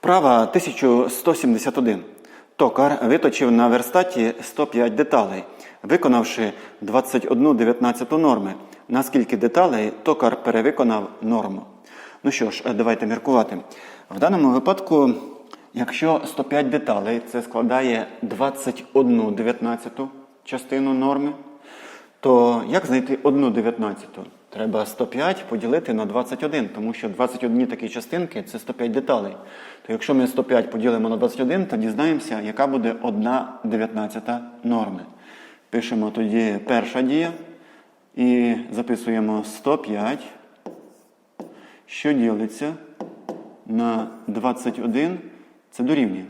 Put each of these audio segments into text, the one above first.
Вправа 1171. Токар виточив на верстаті 105 деталей, виконавши 21 19 норми. Наскільки деталей токар перевиконав норму? Ну що ж, давайте міркувати. В даному випадку, якщо 105 деталей, це складає 21 19 частину норми, то як знайти 1 дев'ятнадцяту? Треба 105 поділити на 21, тому що 21 такі частинки це 105 деталей. То якщо ми 105 поділимо на 21, то дізнаємося, яка буде 1 дев'ятнадцята норми. Пишемо тоді перша дія і записуємо 105, що ділиться на 21, це дорівнює.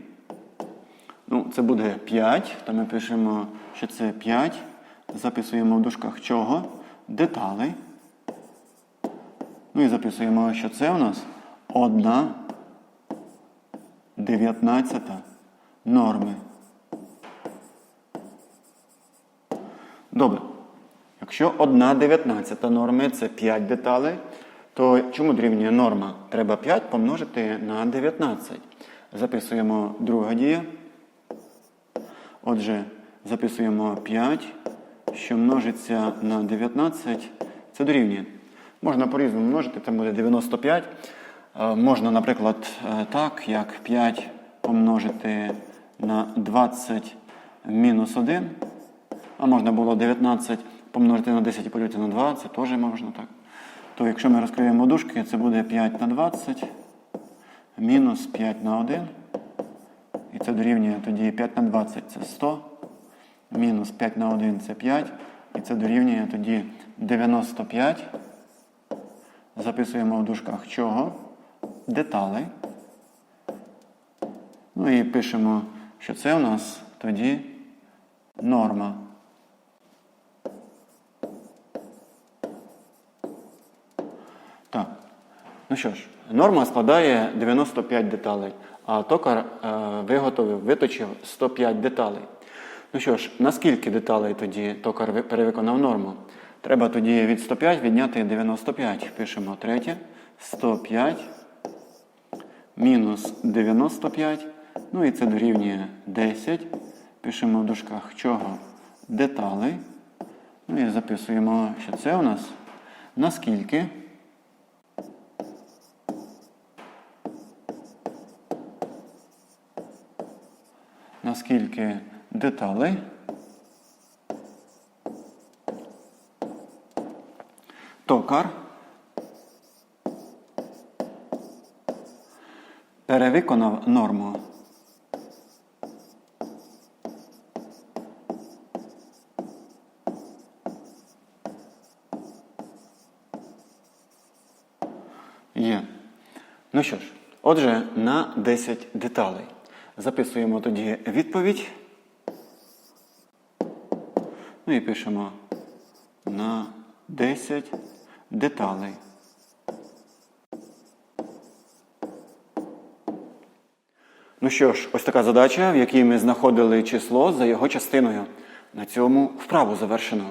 Ну, це буде 5, то ми пишемо, що це 5. Записуємо в дужках чого? Деталей. Ну і записуємо, що це у нас 1 19 норми. Добре. Якщо 1 19 норми це 5 деталей, то чому дорівнює норма? Треба 5 помножити на 19. Записуємо друга дія. Отже, записуємо 5, що множиться на 19, це дорівнює. Можна по-різному множити, це буде 95. Е, Можна, наприклад, е, так, як 5 помножити на 20 мінус 1. А можна було 19 помножити на 10 і поділити на 2, це теж можна так. То якщо ми розкриємо дужки, це буде 5 на 20 мінус 5 на 1. І це дорівнює тоді 5 на 20 це 100. Мінус 5 на 1 це 5. І це дорівнює тоді 95. Записуємо в дужках чого? Деталей. Ну і пишемо, що це у нас тоді норма. Так. Ну що ж, норма складає 95 деталей, а токар е, виготовив, виточив 105 деталей. Ну що ж, на скільки деталей тоді токар перевиконав норму? Треба тоді від 105 відняти 95. Пишемо третє. 105 мінус 95. Ну і це дорівнює 10. Пишемо в дужках чого? Деталей. Ну і записуємо, що це у нас наскільки. наскільки деталей токар перевиконав норму. Є. Ну що ж, отже, на 10 деталей. Записуємо тоді відповідь. Ну і пишемо на 10 деталей. Ну що ж, ось така задача, в якій ми знаходили число за його частиною. На цьому вправу завершено.